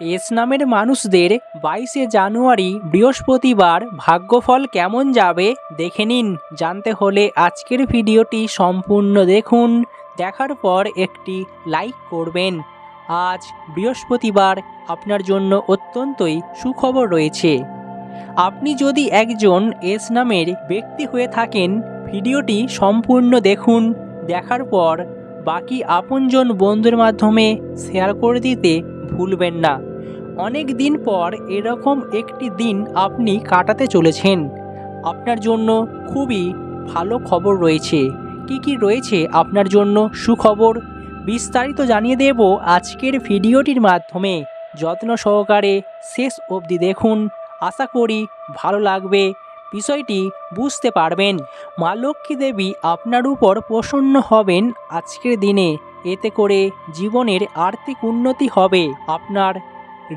S নামের মানুষদের বাইশে জানুয়ারি বৃহস্পতিবার ভাগ্যফল কেমন যাবে দেখে নিন। জানতে হলে আজকের ভিডিওটি সম্পূর্ণ দেখুন। দেখার পর একটি লাইক করবেন। আজ বৃহস্পতিবার আপনার জন্য অত্যন্তই সুখবর রয়েছে। আপনি যদি একজন এস নামের ব্যক্তি হয়ে থাকেন, ভিডিওটি সম্পূর্ণ দেখুন। দেখার পর বাকি আপনজন বন্ধুর মাধ্যমে শেয়ার করে দিতে ভুলবেন না। অনেক দিন পর এরকম একটি দিন আপনি কাটাতে চলেছেন। আপনার জন্য খুবই ভালো খবর রয়েছে। কি কি রয়েছে আপনার জন্য সুখবর? বিস্তারিত জানিয়ে দেব আজকের ভিডিওটির মাধ্যমে। যত্ন সহকারে শেষ অবধি দেখুন। আশা করি ভালো লাগবে। বিষয়টি বুঝতে পারবেন। মা লক্ষ্মী দেবী আপনার উপর প্রসন্ন হবেন আজকের দিনে। এতে করে জীবনের আর্থিক উন্নতি হবে। আপনার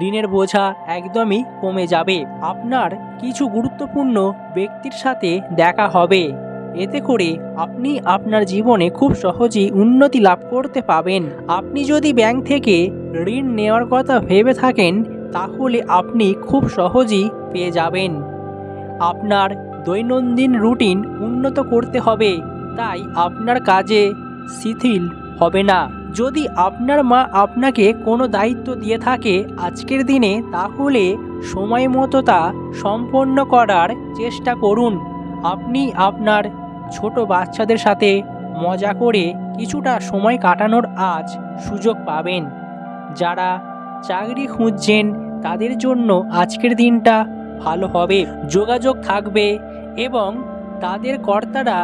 ঋণের বোঝা একদমই কমে যাবে। আপনার কিছু গুরুত্বপূর্ণ ব্যক্তির সাথে দেখা হবে। এতে করে আপনি আপনার জীবনে খুব সহজেই উন্নতি লাভ করতে পাবেন। আপনি যদি ব্যাংক থেকে ঋণ নেওয়ার কথা ভেবে থাকেন, তাহলে আপনি খুব সহজেই পেয়ে যাবেন। আপনার দৈনন্দিন রুটিন উন্নত করতে হবে। তাই আপনার কাজে শিথিল হবে না। যদি আপনার মা আপনাকে কোনো দায়িত্ব দিয়ে থাকে আজকের দিনে, তাহলে সময় মতো তা সম্পন্ন করার চেষ্টা করুন। আপনি আপনার ছোট বাচ্চাদের সাথে মজা করে কিছুটা সময় কাটানোর আজ সুযোগ পাবেন। যারা চাকরি খুঁজছেন, তাদের জন্য আজকের দিনটা ভালো হবে। যোগাযোগ থাকবে এবং তাদের কর্তারা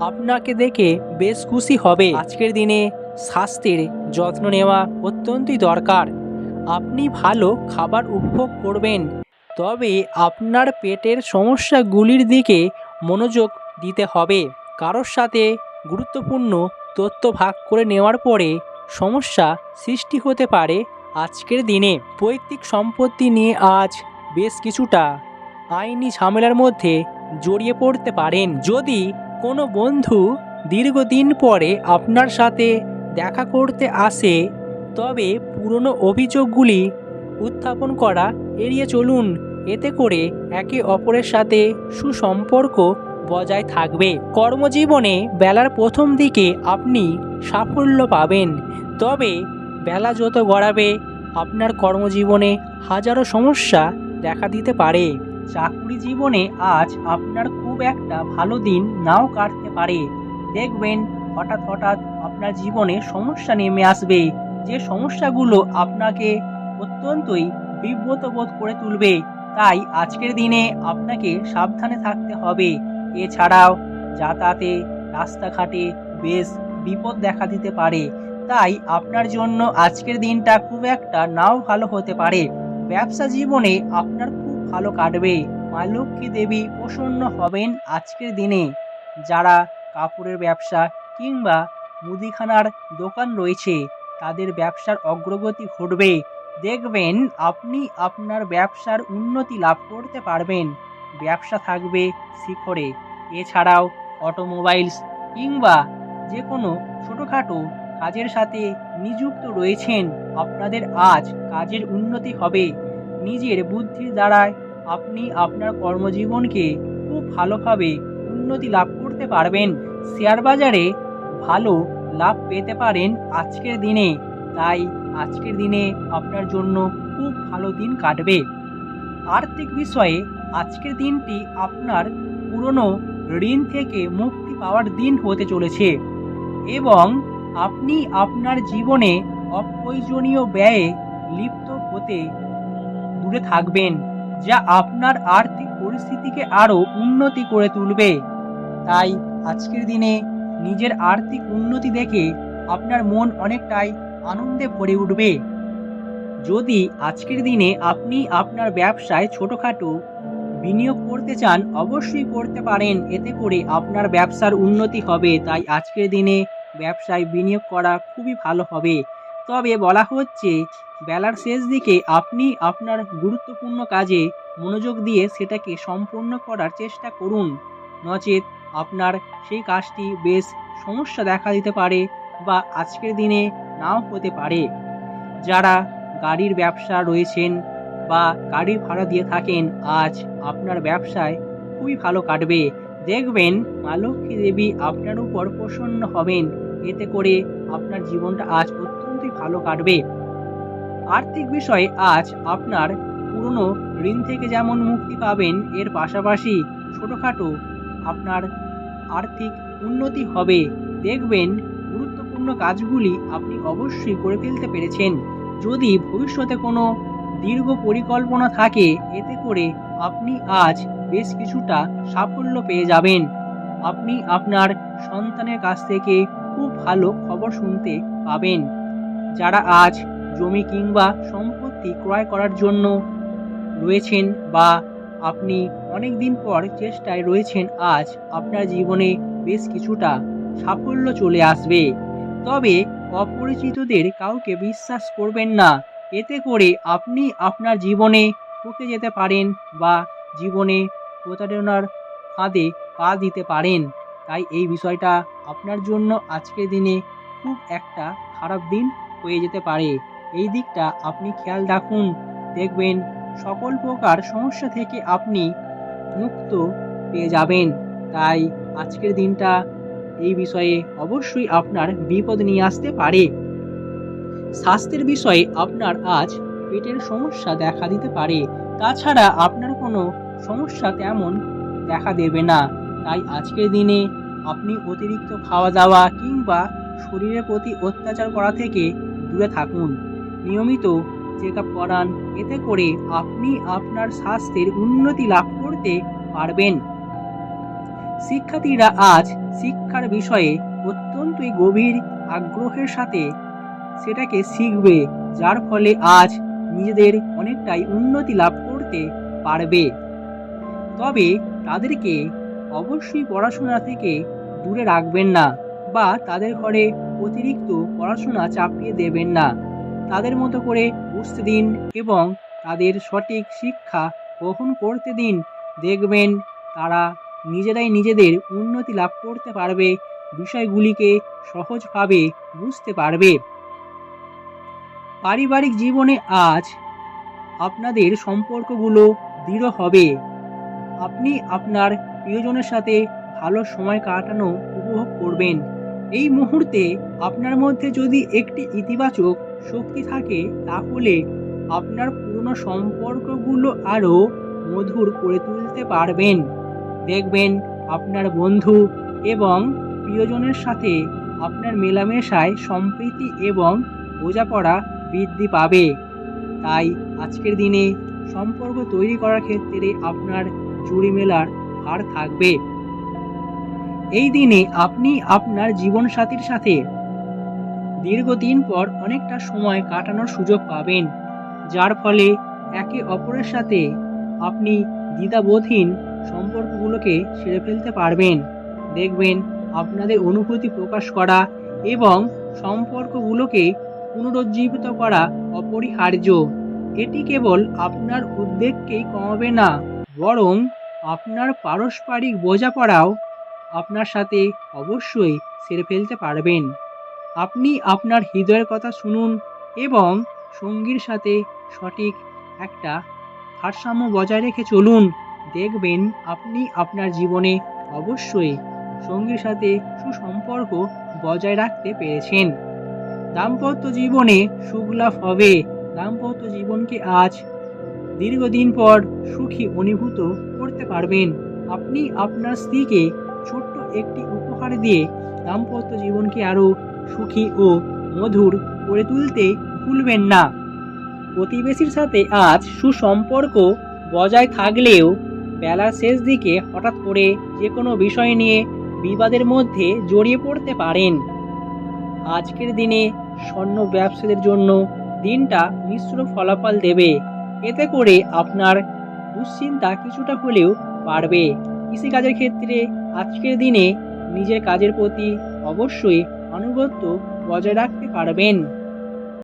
আপনাকে দেখে বেশ খুশি হবে। আজকের দিনে স্বাস্থ্যের যত্ন নেওয়া অত্যন্তই দরকার। আপনি ভালো খাবার উপভোগ করবেন। তবে আপনার পেটের সমস্যাগুলির দিকে মনোযোগ দিতে হবে। কারোর সাথে গুরুত্বপূর্ণ তথ্য ভাগ করে নেওয়ার পরে সমস্যা সৃষ্টি হতে পারে আজকের দিনে। পৈতৃক সম্পত্তি নিয়ে আজ বেশ কিছুটা আইনি ঝামেলার মধ্যে জড়িয়ে পড়তে পারেন। যদি কোনো বন্ধু দীর্ঘদিন পরে আপনার সাথে দেখা করতে আসে, তবে পুরনো অভিযোগগুলি উত্থাপন করা এড়িয়ে চলুন। এতে করে একে অপরের সাথে সুসম্পর্ক বজায় থাকবে। কর্মজীবনে বেলার প্রথম দিকে আপনি সাফল্য পাবেন, তবে বেলা যত গড়াবে, আপনার কর্মজীবনে হাজারো সমস্যা দেখা দিতে পারে। চাকরি জীবনে আজ আপনার খুব একটা ভালো দিন নাও কাটতে পারে। দেখবেন হঠাৎ হঠাৎ আপনার জীবনে সমস্যা নেমে আসবে। যে সমস্যাগুলো আপনাকে অত্যন্তই বিব্রত বোধ করে তুলবে, তাই আজকের দিনে আপনাকে সাবধানে থাকতে হবে। এছাড়াও যাতায়াতে, রাস্তাঘাটে বেশ বিপদ দেখা দিতে পারে। তাই আপনার জন্য আজকের দিনটা খুব একটা নাও ভালো হতে পারে। ব্যবসা জীবনে আপনার ভালো কাটবে। মা লক্ষ্মী দেবী প্রসন্ন হবেন আজকের দিনে। যারা কাপড়ের ব্যবসা কিংবা মুদিখানার দোকান রয়েছে, তাদের ব্যবসার অগ্রগতি ঘটবে। দেখবেন আপনি আপনার ব্যবসার উন্নতি লাভ করতে পারবেন। ব্যবসা থাকবে শিখরে। এছাড়াও অটোমোবাইলস কিংবা যে কোনো ছোটোখাটো কাজের সাথে নিযুক্ত রয়েছেন, আপনাদের আজ কাজের উন্নতি হবে। নিজের বুদ্ধির দ্বারায় আপনি আপনার কর্মজীবনকে খুব ভালোভাবে উন্নতি লাভ করতে পারবেন। শেয়ার বাজারে ভালো লাভ পেতে পারেন আজকের দিনে। তাই আজকের দিনে আপনার জন্য খুব ভালো দিন কাটবে। আর্থিক বিষয়ে আজকের দিনটি আপনার পুরনো ঋণ থেকে মুক্তি পাওয়ার দিন হতে চলেছে এবং আপনি আপনার জীবনে অপ্রয়োজনীয় ব্যয়ে লিপ্ত হতে দূরে থাকবেন, যা আপনার আর্থিক পরিস্থিতিকে আরও উন্নতি করে তুলবে। তাই আজকের দিনে নিজের আর্থিক উন্নতি দেখে আপনার মন অনেকটাই আনন্দে ভরে উঠবে। যদি আজকের দিনে আপনি আপনার ব্যবসায় ছোটোখাটো বিনিয়োগ করতে চান, অবশ্যই করতে পারেন। এতে করে আপনার ব্যবসার উন্নতি হবে। তাই আজকের দিনে ব্যবসায় বিনিয়োগ করা খুবই ভালো হবে। তবে বলা হচ্ছে, বেলার শেষ দিকে আপনি আপনার গুরুত্বপূর্ণ কাজে মনোযোগ দিয়ে সেটাকে সম্পূর্ণ করার চেষ্টা করুন। নচেত আপনার সেই কাজটি বেশ সমস্যা দেখা দিতে পারে বা আজকের দিনে নাও হতে পারে। যারা গাড়ির ব্যবসা রয়েছেন বা গাড়ি ভাড়া দিয়ে থাকেন, আজ আপনার ব্যবসায় খুবই ভালো কাটবে। দেখবেন মা লক্ষ্মী দেবী আপনার উপর প্রসন্ন হবেন। এতে করে আপনার জীবনটা আজ অত্যন্তই ভালো কাটবে। আর্থিক বিষয়ে আজ আপনার পুরনো ঋণ থেকে যেমন মুক্তি পাবেন, এর পাশাপাশি ছোটোখাটো আপনার আর্থিক উন্নতি হবে। দেখবেন গুরুত্বপূর্ণ কাজগুলি আপনি অবশ্যই করে ফেলতে পেরেছেন। যদি ভবিষ্যতে কোনো দীর্ঘ পরিকল্পনা থাকে, এতে করে আপনি আজ বেশ কিছুটা সাফল্য পেয়ে যাবেন। আপনি আপনার সন্তানের কাছ থেকে খুব ভালো খবর শুনতে পাবেন, যারা আজ জমি কিংবা সম্পত্তি ক্রয় করার জন্য রয়েছেন বা আপনি অনেক দিন পর চেষ্টায় রয়েছেন, আজ আপনার জীবনে বেশ কিছুটা সাফল্য চলে আসবে। তবে অপরিচিতদের কাউকে বিশ্বাস করবেন না, এতে করে আপনি আপনার জীবনে ঠকে যেতে পারেন বা জীবনে প্রতারণার ফাঁদে পা দিতে পারেন। তাই এই বিষয়টা আপনার জন্য আজকের দিনে খুব একটা খারাপ দিন হয়ে যেতে পারে। এই দিকটা আপনি খেয়াল রাখুন। দেখবেন সকল প্রকার সমস্যা থেকে আপনি মুক্ত পেয়ে যাবেন। তাই আজকের দিনটা এই বিষয়ে অবশ্যই আপনার বিপদ নিয়ে আসতে পারে। স্বাস্থ্যের বিষয়ে আপনার আজ পেটের সমস্যা দেখা দিতে পারে। তাছাড়া আপনার কোনো সমস্যা তেমন দেখা দেবে না। তাই আজকের দিনে আপনি অতিরিক্ত খাওয়া দাওয়া কিংবা শরীরের প্রতি অত্যাচার করা থেকে দূরে থাকুন। নিয়মিত চেক আপ করান এতে করে আপনি আপনার স্বাস্থ্যের উন্নতি লাভ করতে পারবেন। শিক্ষার্থীরা আজ শিক্ষার বিষয়ে অত্যন্তই গভীর আগ্রহের সাথে সেটাকে শিখবে, যার ফলে আজ নিজেদের অনেকটাই উন্নতি লাভ করতে পারবে। তবে তাদেরকে অবশ্যই পড়াশোনা থেকে দূরে রাখবেন না বা তাদের ঘরে অতিরিক্ত পড়াশোনা চাপিয়ে দেবেন না। তাদের মতো করে বুঝতে দিন এবং তাদের সঠিক শিক্ষা গ্রহণ করতে দিন। দেখবেন তারা নিজেরাই নিজেদের উন্নতি লাভ করতে পারবে, বিষয়গুলিকে সহজভাবে বুঝতে পারবে। পারিবারিক জীবনে আজ আপনাদের সম্পর্কগুলো দৃঢ় হবে। আপনি আপনার প্রিয়জনের সাথে ভালো সময় কাটানো উপভোগ করবেন। এই মুহূর্তে আপনার মধ্যে যদি একটি ইতিবাচক শক্তি থাকে, তাহলে আপনার পুরনো সম্পর্কগুলো আরও মধুর করে তুলতে পারবেন। দেখবেন আপনার বন্ধু এবং প্রিয়জনের সাথে আপনার মেলামেশায় সম্প্রীতি এবং বোঝাপড়া বৃদ্ধি পাবে। তাই আজকের দিনে সম্পর্ক তৈরি করার ক্ষেত্রে আপনার জুড়ি মেলার ভার থাকবে। এই দিনে আপনি আপনার জীবনসাথীর সাথে দীর্ঘদিন পর অনেকটা সময় কাটানোর সুযোগ পাবেন, যার ফলে একে অপরের সাথে আপনি দ্বিধাবোধহীন সম্পর্কগুলোকে সেরে ফেলতে পারবেন। দেখবেন আপনাদের অনুভূতি প্রকাশ করা এবং সম্পর্কগুলোকে পুনরুজ্জীবিত করা অপরিহার্য। এটি কেবল আপনার উদ্বেগকেই কমাবে না, বরং আপনার পারস্পরিক বোঝাপড়াও আপনার সাথে অবশ্যই সেরে ফেলতে পারবেন। আপনি আপনার হৃদয়ের কথা শুনুন এবং সঙ্গীর সাথে সঠিক একটা ভারসাম্য বজায় রেখে চলুন। দেখবেন আপনি আপনার জীবনে অবশ্যই সঙ্গীর সাথে সুসম্পর্ক বজায় রাখতে পেরেছেন। দাম্পত্য জীবনে সুখ লাভ হবে। দাম্পত্য জীবনকে আজ দীর্ঘদিন পর সুখী অনুভূত করতে পারবেন। আপনি আপনার স্ত্রীকে ছোট্ট একটি উপহার দিয়ে দাম্পত্য জীবনকে আরও সুখী ও মধুর করে তুলতে ভুলবেন না। প্রতিবেশীর সাথে আজ সুসম্পর্ক বজায় থাকলেও বেলার শেষ দিকে হঠাৎ করে যে কোনো বিষয় নিয়ে বিবাদের মধ্যে জড়িয়ে পড়তে পারেন। আজকের দিনে স্বর্ণ ব্যবসাদের জন্য দিনটা মিশ্র ফলাফল দেবে। এতে করে আপনার দুশ্চিন্তা কিছুটা হলেও পারবে কৃষিকাজের ক্ষেত্রে আজকের দিনে নিজের কাজের প্রতি অবশ্যই আনুগত্য বজায় রাখতে পারবেন।